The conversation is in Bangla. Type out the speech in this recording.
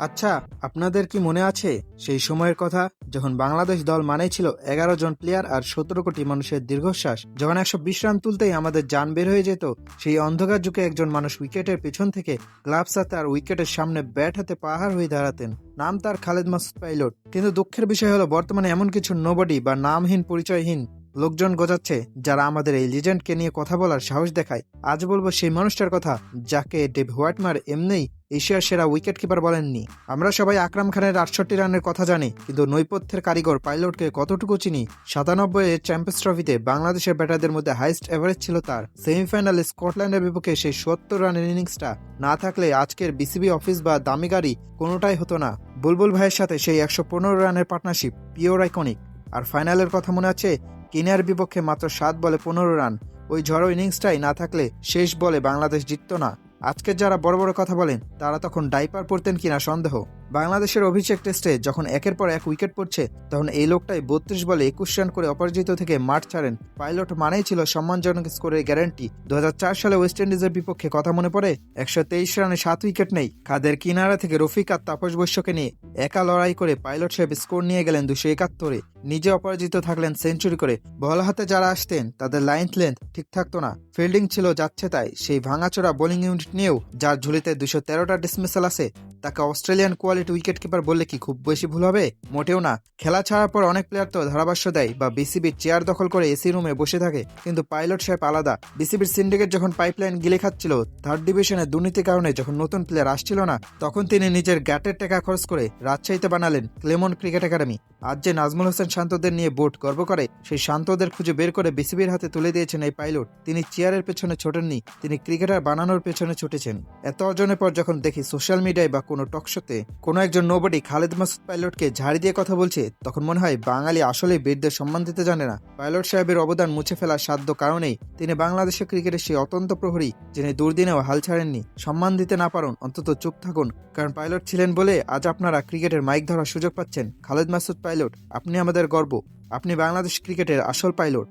আচ্ছা আপনাদের কি মনে আছে? সেই সময়ের কথা, যখন বাংলাদেশ দল মানেই ছিল এগারো জন প্লেয়ার আর সতেরো কোটি মানুষের দীর্ঘশ্বাস, যখন একশো বিশ রান তুলতেই আমাদের যান বের হয়ে যেত, সেই অন্ধকার যুগে একজন মানুষ উইকেটের পেছন থেকে গ্লাভস হাতে আর উইকেটের সামনে ব্যাট হাতে পাহাড় হয়ে দাঁড়াতেন। নাম তার খালেদ মাসুদ পাইলট। কিন্তু দুঃখের বিষয় হলো, বর্তমানে এমন কিছু নোবডি বা নামহীন পরিচয়হীন লোকজন গজাচ্ছে, যারা আমাদের এই লিজেন্ডকে নিয়ে কথা বলার সাহস দেখায়। আজ বলব সেই মানুষটার কথা, যাকে ডেভ হোয়াটমার এমনিই এশিয়ার সেরা উইকেট কিপার বলেননি। আমরা সবাই আকরাম খানের আটষট্টি রানের কথা জানি, কিন্তু নৈপথ্যের কারিগর, পাইলটকে কতটুকু চিনি? সাতানব্বই এর চ্যাম্পিয়ন্স ট্রফিতে বাংলাদেশের ব্যাটারদের মধ্যে হাইস্ট এভারেজ ছিল তার। সেমিফাইনালে স্কটল্যান্ডের বিপক্ষে সেই সত্তর রানের ইনিংসটা না থাকলে আজকের বিসিবি অফিস বা দামি গাড়ি কোনোটাই হতো না। বুলবুল ভাইয়ের সাথে সেই একশো পনেরো রানের পার্টনারশিপ, পিওর আইকনিক। আর ফাইনালের কথা মনে আছে কেনিয়ার বিপক্ষে মাত্র সাত বলে পনেরো রান। ওই ঝড়ো ইনিংসটাই না থাকলে শেষ বলে বাংলাদেশ জিততো না। আজকের যারা বড় বড় কথা বলেন, তারা তখন ডাইপার পড়তেন কিনা সন্দেহ। বাংলাদেশের অভিষেক টেস্টে যখন একের পর এক উইকেট পড়ছে, তখন এই লোকটাই বত্রিশ বলে একুশ রান করে অপরাজিত থেকে মাঠ ছাড়েন। পাইলট মানেই ছিল সম্মানজনক স্কোরের গ্যারান্টি। দু হাজার চার সালে ওয়েস্ট ইন্ডিজের বিপক্ষে কথা মনে পড়ে, একশো তেইশ রানে সাত উইকেট নেই। খাদের কিনারা থেকে রফিক আর তাপস বৈশ্যকে নিয়ে একা লড়াই করে পাইলট সাহেব স্কোর নিয়ে গেলেন দুশো একাত্তরে। নিজে অপরাজিত থাকলেন সেঞ্চুরি করে। বল হাতে যারা আসতেন, তাদের লাইন লেন্থ ঠিক থাকতো না। ফিল্ডিং ছিল যাচ্ছে তাই, সেই ভাঙাচোরা বোলিং ইউনিট নিয়েও যার ঝুলিতে দুশো তেরোটা ডিসমিসাল আছে, তাকে অস্ট্রেলিয়ান কোয়ালিটি উইকেট কিপার বললে কি খুব বেশি ভুল হবে? মোটেও না। খেলা ছাড়ার পর অনেক প্লেয়ার তো ধারাভাষ্য দেয় বা বিসিবির চেয়ার দখল করে এসি রুমে বসে থাকে। কিন্তু পাইলট সাহেব আলাদা। বিসিবির সিন্ডিকেট যখন পাইপলাইন গিলে খাচ্ছিল থার্ড ডিভিশনে দুর্নীতির কারণে যখন নতুন প্লেয়ার আসছিল না, তখন তিনি নিজের গ্যাটের টাকা খরচ করে রাজশাহীতে বানালেন ক্লেমন ক্রিকেট একাডেমি আজ যে নাজমুল হোসেন শান্তদের নিয়ে বোর্ড গর্ব করে, সেই শান্তদের খুঁজে বের করে বিসিবির হাতে তুলে দিয়েছেন এই পাইলট তিনি চেয়ারের পেছনে ছোটেননি, তিনি ক্রিকেটার বানানোর পেছনে ছুটেছেন। এত অর্জনের পর যখন দেখি সোশ্যাল মিডিয়ায় বা কোনো টকশোতে কোনো একজন নোবডি খালেদ মাসুদ পাইলটকে ঝাড়ি দিয়ে কথা বলছে, তখন মনে হয় বাঙালি আসলে বীরদের সম্মান দিতে জানে না। পাইলট সাহেবের অবদান মুছে ফেলার সাধ্য কারণেই তিনি বাংলাদেশের ক্রিকেটের সেই অত্যন্ত প্রহরী, যিনি দুর্দিনেও হাল ছাড়েননি। সম্মান দিতে না পারুন, অন্তত চুপ থাকুন, কারণ পাইলট ছিলেন বলে আজ আপনারা ক্রিকেটের মাইক ধরার সুযোগ পাচ্ছেন। খালেদ মাসুদ পাইলট, আপনি আমাদের গর্ব। আপনি বাংলাদেশ ক্রিকেটের আসল পাইলট।